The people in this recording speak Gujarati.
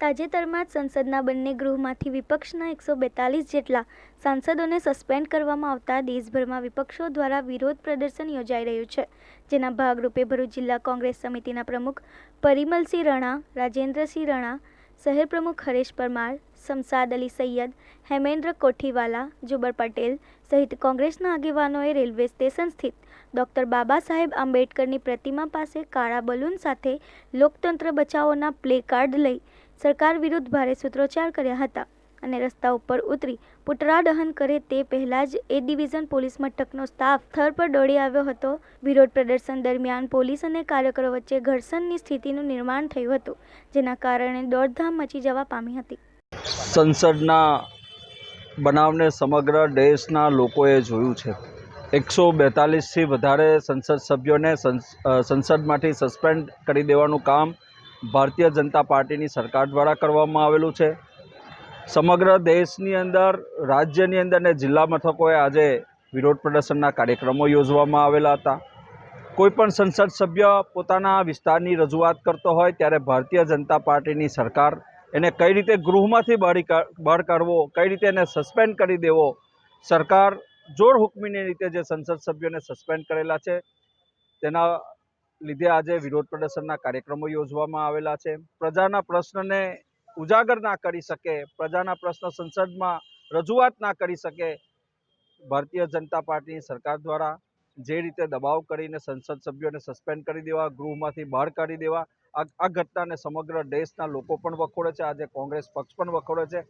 તાજેતરમાં જ સંસદના બંને ગૃહમાંથી વિપક્ષના એકસો બેતાલીસ જેટલા સાંસદોને સસ્પેન્ડ કરવામાં આવતા દેશભરમાં વિપક્ષો દ્વારા વિરોધ પ્રદર્શન યોજાઈ રહ્યું છે, જેના ભાગરૂપે ભરૂચ જિલ્લા કોંગ્રેસ સમિતિના પ્રમુખ પરિમલસિંહ રણા, રાજેન્દ્રસિંહ રણા, શહેર પ્રમુખ હરેશ પરમાર શમસાદ અલી સૈયદ, હેમેન્દ્ર કોઠીવાલા, જુબર પટેલ સહિત કોંગ્રેસના આગેવાનોએ રેલવે સ્ટેશન સ્થિત ડૉક્ટર બાબા સાહેબ આંબેડકરની પ્રતિમા પાસે કાળા બલૂન સાથે લોકતંત્ર બચાવોના પ્લે કાર્ડ લઈ સરકાર વિરુદ્ધ ભારે સૂત્રોચ્ચાર કર્યા હતા અને રસ્તા ઉપર ઉતરી પુતળા દહન કરે તે પહેલાં જ એ ડિવિઝન પોલીસ મથકનો સ્ટાફ સ્થળ પર દોડી આવ્યો હતો. વિરોધ પ્રદર્શન દરમિયાન પોલીસ અને કાર્યકરો વચ્ચે ઘર્ષણની સ્થિતિનું નિર્માણ થયું હતું, જેના કારણે દોડધામ મચી જવા પામી હતી. સંસદના બનાવને સમગ્ર દેશના લોકોએ જોયું છે. એકસો બેતાલીસથી વધારે સંસદ સભ્યોને સંસ- સંસદમાંથી સસ્પેન્ડ કરી દેવાનું કામ ભારતીય જનતા પાર્ટીની સરકાર દ્વારા કરવામાં આવેલું છે. સમગ્ર દેશની અંદર, રાજ્યની અંદર ને જિલ્લા મથકોએ આજે વિરોધ પ્રદર્શનના કાર્યક્રમો યોજવામાં આવેલા હતા. કોઈપણ સંસદ સભ્ય પોતાના વિસ્તારની રજૂઆત કરતો હોય ત્યારે ભારતીય જનતા પાર્ટીની સરકાર એને કઈ રીતે ગૃહમાંથી બહાર બહાર કાઢવો, કઈ રીતે એને સસ્પેન્ડ કરી દેવો, સરકાર જોર હુકમીની રીતે જે સંસદ સભ્યોને સસ્પેન્ડ કરેલા છે, તેના લીધે આજે વિરોધ પ્રદર્શનના કાર્યક્રમો યોજવામાં આવેલા છે. પ્રજાના પ્રશ્નને ઉજાગર ના કરી શકે, પ્રજાના પ્રશ્ન સંસદમાં રજૂઆત ના કરી શકે, ભારતીય જનતા પાર્ટીની સરકાર દ્વારા જે રીતે દબાવ કરીને સંસદ સભ્યોને સસ્પેન્ડ કરી દેવા, ગૃહમાંથી બહાર કાઢી દેવા, આ ઘટનાને સમગ્ર દેશના લોકો પણ વખોડે છે, આજે કોંગ્રેસ પક્ષ પણ વખોડે છે.